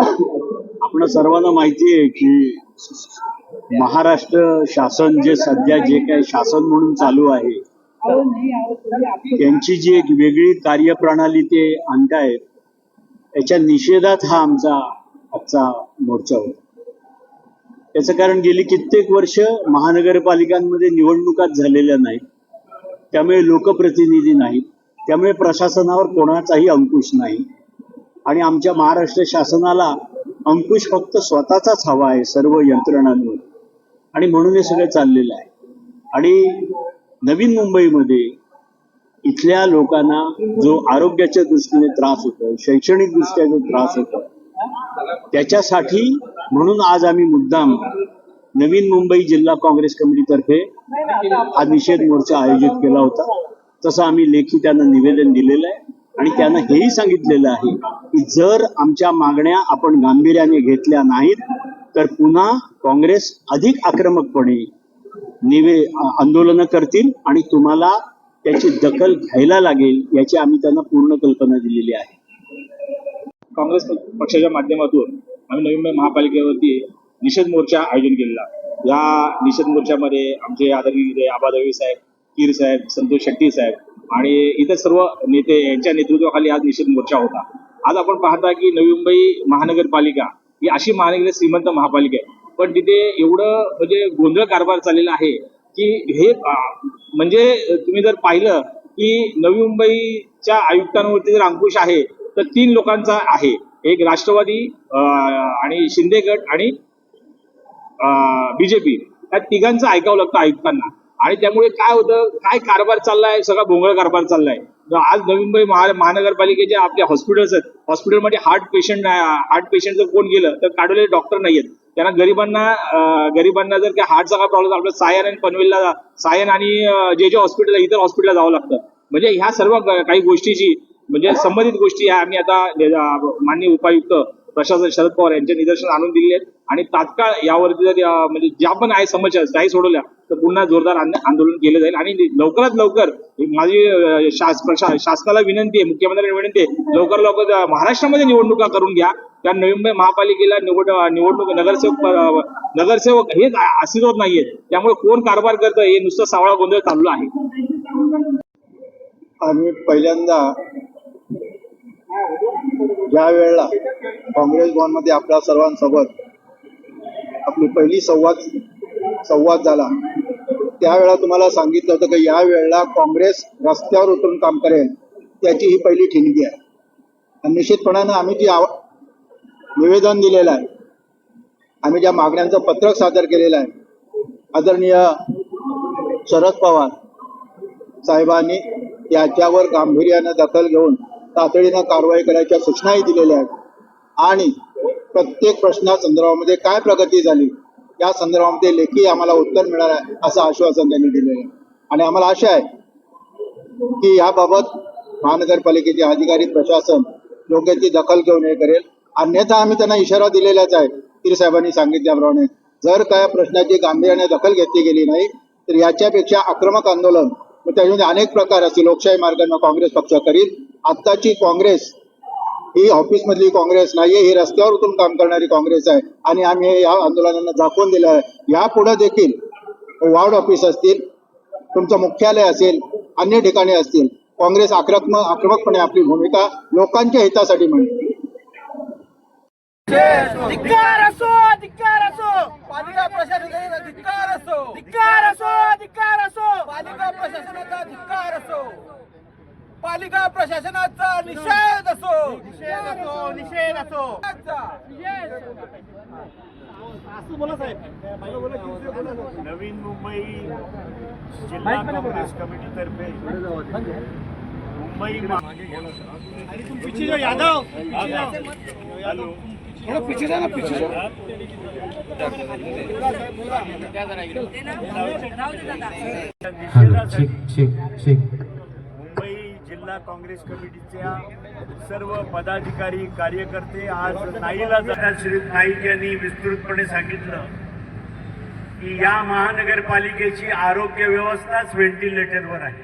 आपण सर्वांना माहिती आहे की महाराष्ट्र शासन जे सध्या जे काही शासन म्हणून चालू आहे त्यांची जी एक वेगळी कार्यप्रणाली ते आणतायत त्याच्या निषेधात हा आमचा आजचा मोर्चा होता. त्याचं कारण गेली कित्येक वर्ष महानगरपालिकांमध्ये निवडणुकाच झालेल्या नाहीत त्यामुळे लोकप्रतिनिधी नाहीत त्यामुळे प्रशासनावर कोणाचाही अंकुश नाही. आणि आमच्या महाराष्ट्र शासनाला अंकुश फक्त स्वतःचाच हवा आहे सर्व यंत्रणांवर. आणि म्हणून हे सगळं चाललेलं आहे. आणि नवीन मुंबईमध्ये इथल्या लोकांना जो आरोग्याच्या दृष्टीने त्रास होतो शैक्षणिक दृष्ट्या जो त्रास होतो त्याच्यासाठी म्हणून आज आम्ही मुद्दाम नवीन मुंबई जिल्हा काँग्रेस कमिटीतर्फे हा निषेध मोर्चा आयोजित केला होता. तसं आम्ही लेखी त्यांना निवेदन दिलेलं आहे आणि त्यांना हेही सांगितलेलं आहे की जर आमच्या मागण्या आपण गांभीर्याने घेतल्या नाहीत तर पुन्हा काँग्रेस अधिक आक्रमकपणे निवे आंदोलनं करतील आणि तुम्हाला त्याची दखल घ्यायला लागेल याची आम्ही त्यांना पूर्ण कल्पना दिलेली आहे. काँग्रेस पक्षाच्या माध्यमातून आम्ही नवी मुंबई महापालिकेवरती निषेध मोर्चा आयोजन केलेला. या निषेध मोर्चामध्ये आमचे आदरणीय आबा साहेब कीर साहेब संतोष शेट्टी साहेब आणि इतर सर्व नेते यांच्या नेतृत्वाखाली आज निषेध मोर्चा होता. आज आपण पाहता की नवी मुंबई महानगरपालिका ही अशी महानगर श्रीमंत महापालिका आहे. पण तिथे एवढं म्हणजे गोंधळ कारभार चाललेला आहे की हे म्हणजे तुम्ही जर पाहिलं की नवी मुंबईच्या आयुक्तांवरती जर अंकुश आहे तर तीन लोकांचा आहे. एक राष्ट्रवादी आणि शिंदे गट आणि बीजेपी. या तिघांचं ऐकावं लागतं आयुक्तांना. आणि त्यामुळे काय होतं काय कारभार चाललाय सगळा भोंगळ कारभार चाललाय. आज नवी मुंबई महानगरपालिकेचे आपले हॉस्पिटल्स आहेत. हॉस्पिटलमध्ये हार्ट पेशंट हार्ट पेशंट जर कोण गेलं तर काढवलेले डॉक्टर नाही आहेत त्यांना गरिबांना गरिबांना जर काही हार्टचा काय प्रॉब्लेम आपलं सायन आणि पनवेलला सायन आणि जे जे हॉस्पिटल आहे इतर हॉस्पिटलला जावं लागतं. म्हणजे ह्या सर्व काही गोष्टीची म्हणजे संबंधित गोष्टी ह्या आम्ही आता मान्य माननीय उपायुक्त प्रशासन शरद पवार यांच्या निदर्शन आणून दिलेले आहेत. आणि तात्काळ यावरती जर म्हणजे ज्या पण आहे समस्या काही सोडवल्या तर पुन्हा जोरदार आंदोलन केलं जाईल. आणि लवकरात लवकर माझी शास- प्रशा- शासनाला विनंती आहे मुख्यमंत्र्यांना विनंती आहे लवकर लवकर महाराष्ट्रामध्ये निवडणुका करून घ्या. त्या नवी मुंबई महापालिकेला निवड निवडणूक नगरसेवक नगरसेवक हेच अस्तित्वात नाहीये त्यामुळे कोण कारभार करतं हे नुसतं सावळा गोंधळ चालू आहे. आम्ही पहिल्यांदा ज्या वेळेला काँग्रेस भवनमध्ये आपल्या सर्वांसोबत आपली पहिली संवाद संवाद झाला. त्यावेळा तुम्हाला सांगितलं होतं की या वेळेला काँग्रेस रस्त्यावर उतरून काम करेल त्याची ही पहिली ठिणगी आहे. आणि निश्चितपणानं आम्ही जी आव निवेदन दिलेलं आहे. आम्ही ज्या मागण्यांचं पत्रक सादर केलेलं आहे आदरणीय शरद पवार साहेबांनी याच्यावर गांभीर्यानं दखल घेऊन तातडीनं कारवाई करायच्या सूचनाही दिलेल्या आहेत. आणि प्रत्येक प्रश्नासंदर्भामध्ये काय प्रगती झाली या संदर्भामध्ये लेखी आम्हाला उत्तर मिळणार आहे असं आश्वासन त्यांनी दिलेलं आहे. आणि आम्हाला आशा आहे की याबाबत महानगरपालिकेचे अधिकारी प्रशासन योग्य ती दखल घेऊन हे करेल. अन्यथा आम्ही त्यांना इशारा दिलेलाच आहे तीर साहेबांनी सांगितल्याप्रमाणे. जर काय प्रश्नाची गांभीर्याने दखल घेतली गेली नाही तर याच्यापेक्षा आक्रमक आंदोलन मग त्याच्यामध्ये अनेक प्रकार असतील लोकशाही मार्गाने काँग्रेस पक्ष करील. आत्ताची काँग्रेस ही ऑफिसमधली काँग्रेस नाहीये ही रस्त्यावर उतरून काम करणारी काँग्रेस आहे. आणि आम्ही हे या आंदोलनांना दाखवून दिलं आहे. यापुढे देखील वॉर्ड ऑफिस असतील तुमचं मुख्यालय असेल अन्य ठिकाणी असतील काँग्रेस आक्रमक आक्रमकपणे आपली भूमिका लोकांच्या हितासाठी म्हणते धिक्कार असो धिक्कार असो. पालिका प्रशासनाचा धिक्कार असो. धिक्कार असो धिक्कार असो. पालिका प्रशासनाचा धिक्कार असो. पालिका प्रशासनाचा निषेध असो निषेध असो निषेध असो नवीन मुंबई जिल्हा काँग्रेस कमिटीतर्फे मुंबई यादव हॅलो मुंबई जिल्हा काँग्रेस कमिटीच्या सर्व पदाधिकारी कार्यकर्ते आज नाईला श्री नाईक यांनी विस्तृतपणे सांगितलं की या महानगरपालिकेची आरोग्य व्यवस्थाच व्हेंटिलेटरवर आहे.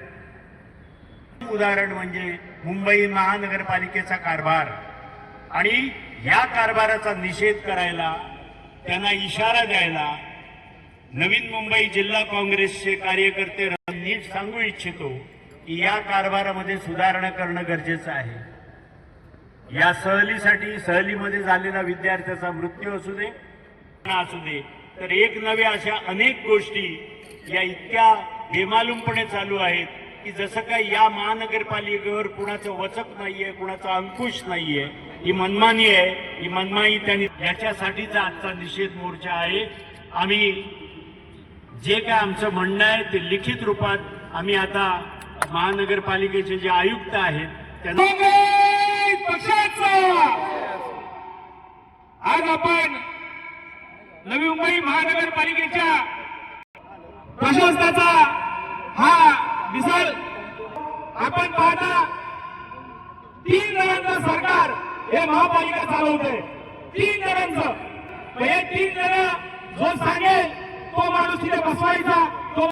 उदाहरण म्हणजे मुंबई महानगरपालिकेचा कारभार आणि या कारभाराचा निषेध करायला त्यांना इशारा द्यायला नवीन मुंबई जिल्हा काँग्रेसचे कार्यकर्ते नीट सांगू इच्छितो. या कारभारामध्ये सुधारणा करणं गरजेचं आहे. या सहलीसाठी सहलीमध्ये झालेला विद्यार्थ्याचा मृत्यू असू दे असू दे तर एक नव्या अशा अनेक गोष्टी या इतक्या बेमालूमपणे चालू आहेत की जसं काय या महानगरपालिकेवर कुणाचं वचक नाहीये कुणाचा अंकुश नाहीये ही मनमानी आहे ही मनमानी त्यांनी याच्यासाठीचा आजचा निषेध मोर्चा आहे. आम्ही जे काय आमचं म्हणणं आहे ते लिखित रूपात आम्ही आता महानगरपालिकेचे जे आयुक्त आहेत त्यांना आज आपण नवी मुंबई महानगरपालिकेच्या प्रशासनाचा हा मिसाल आपण पाहता तीन जणांचं सरकार हे महापालिका चालवते. तीन जणांचं हे म्हणजे तीन जण जो सांगेल तो माणूस तिथे बसवायचा. तो